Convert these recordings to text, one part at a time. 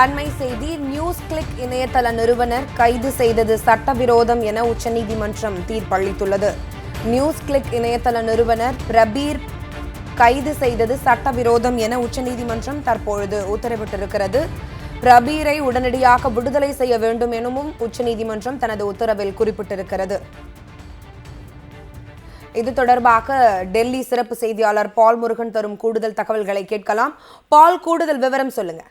அண்மை செய்தி news click இணையதள நிறுவனர் கைது செய்தது சட்டவிரோதம் என உச்சநீதிமன்றம் தீர்ப்பளித்துள்ளது. நியூஸ் கிளிக் இணையதள நிறுவனர் பிரபீர் கைது செய்தது சட்டவிரோதம் என உச்சநீதிமன்றம் தற்பொழுது உத்தரவிட்டிருக்கிறது. பிரபீரை உடனடியாக விடுதலை செய்ய வேண்டும் எனவும் உச்சநீதிமன்றம் தனது உத்தரவில் குறிப்பிட்டிருக்கிறது. இது தொடர்பாக டெல்லி சிறப்பு செய்தியாளர் பால் முருகன் தரும் கூடுதல் தகவல்களை கேட்கலாம். பால் கூடுதல் விவரம் சொல்லுங்க.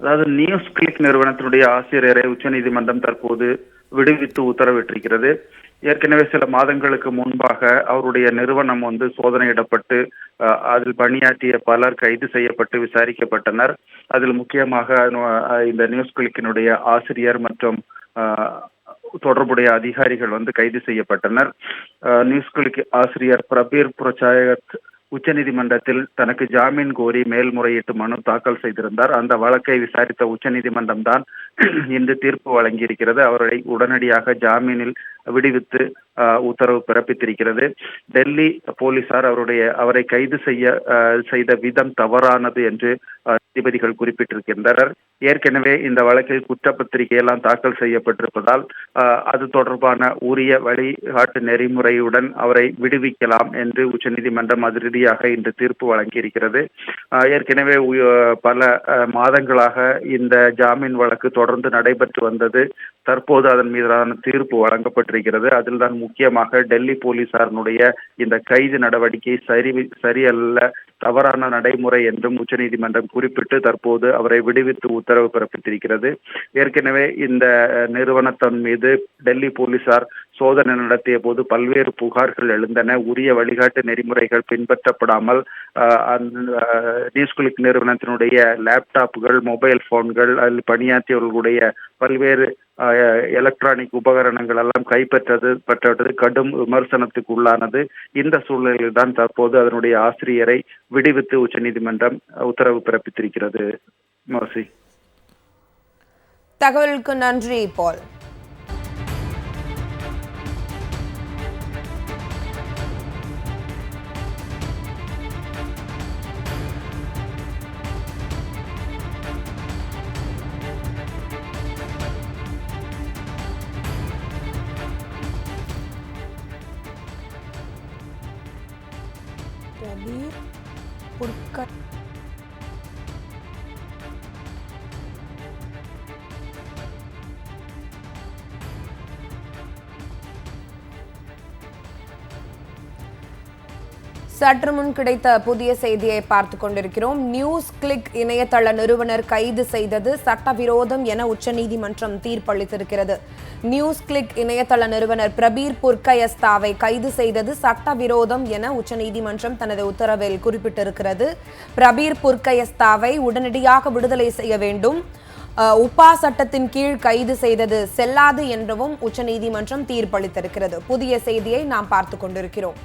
அதாவது நியூஸ் கிளிக் நிறுவனத்தினுடைய ஆசிரியரை உச்சநீதிமன்றம் தற்போது விடுவித்து உத்தரவிட்டிருக்கிறது. ஏற்கனவே சில மாதங்களுக்கு முன்பாக அவருடைய நிறுவனம் வந்து சோதனையிடப்பட்டு அதில் பணியாற்றிய பலர் கைது செய்யப்பட்டு விசாரிக்கப்பட்டனர். அதில் முக்கியமாக இந்த நியூஸ் கிளிக்கினுடைய ஆசிரியர் மற்றும் தொடர்புடைய அதிகாரிகள் வந்து கைது செய்யப்பட்டனர். நியூஸ் கிளிக் ஆசிரியர் பிரபீர் புரச்சாயத் உச்சநீதிமன்றத்தில் தனக்கு ஜாமீன் கோரி மேல்முறையீட்டு மனு தாக்கல் செய்திருந்தார். அந்த வழக்கை விசாரித்த உச்சநீதிமன்றம் தான் இன்று தீர்ப்பு வழங்கியிருக்கிறது. அவரை உடனடியாக ஜாமீனில் விடுவித்து உத்தரவு பிறப்பித்திருக்கிறது. டெல்லி போலீசார் அவருடைய அவரை கைது செய்ய செய்த விதம் தவறானது என்று நீதிபதிகள் குறிப்பிட்டிருக்கின்றனர். ஏற்கனவே இந்த வழக்கில் குற்றப்பத்திரிகை எல்லாம் தாக்கல் செய்யப்பட்டிருப்பதால் அது தொடர்பான உரிய வழிகாட்டு நெறிமுறையுடன் அவரை விடுவிக்கலாம் என்று உச்சநீதிமன்றம் அதிரடியாக இன்று தீர்ப்பு வழங்கியிருக்கிறது. ஏற்கனவே பல மாதங்களாக இந்த ஜாமீன் வழக்கு தொடர்ந்து நடைபெற்று வந்தது. தற்போது அதன் மீதான தீர்ப்பு வழங்கப்பட்டிருக்கிறது. அதில் தான் முக்கியமாக டெல்லி போலீசாரினுடைய இந்த கைது நடவடிக்கை சரி சரியல்ல தவறான நடைமுறை என்றும் உச்சநீதிமன்றம் குறிப்பிட்டு தற்போது அவரை விடுவித்து உத்தரவு பிறப்பித்திருக்கிறது. ஏற்கனவே இந்த நிறுவனத்தின் மீது டெல்லி போலீசார் சோதனை நடத்திய போது பல்வேறு புகார்கள் எழுந்தன. உரிய வழிகாட்டு நெறிமுறைகள் பின்பற்றப்படாமல் நியூஸ்குலிக் நிறுவனத்தினுடைய லேப்டாப்புகள் மொபைல் போன்கள் அதில் பணியாற்றியவர்களுடைய பல்வேறு அஹ், எலக்ட்ரானிக் உபகரணங்கள் எல்லாம் கைப்பற்றது பற்றது கடும் விமர்சனத்துக்கு உள்ளானது இந்த சூழ்நிலையில் தான் தற்போது அதனுடைய ஆசிரியரை விடுவித்து உச்சநீதிமன்றம் உத்தரவு பிறப்பித்திருக்கிறது. மோசி. தகவலுக்கு நன்றி பால். பிரபீர் புர்கட் சற்று முன் கிடைத்த புதிய செய்தியை பார்த்து கொண்டிருக்கிறோம். நியூஸ் கிளிக் இணையதள நிறுவனர் கைது செய்தது சட்டவிரோதம் என உச்சநீதிமன்றம் தீர்ப்பளித்திருக்கிறது. நியூஸ் கிளிக் இணையதள நிறுவனர் பிரபீர் புர்கயஸ்தாவை கைது செய்தது சட்டவிரோதம் என உச்சநீதிமன்றம் தனது உத்தரவில் குறிப்பிட்டிருக்கிறது. பிரபீர் புர்கயஸ்தாவை உடனடியாக விடுதலை செய்ய வேண்டும். உப்பா சட்டத்தின் கீழ் கைது செய்தது செல்லாது என்றவும் உச்சநீதிமன்றம் தீர்ப்பளித்திருக்கிறது. புதிய செய்தியை நாம் பார்த்து கொண்டிருக்கிறோம்.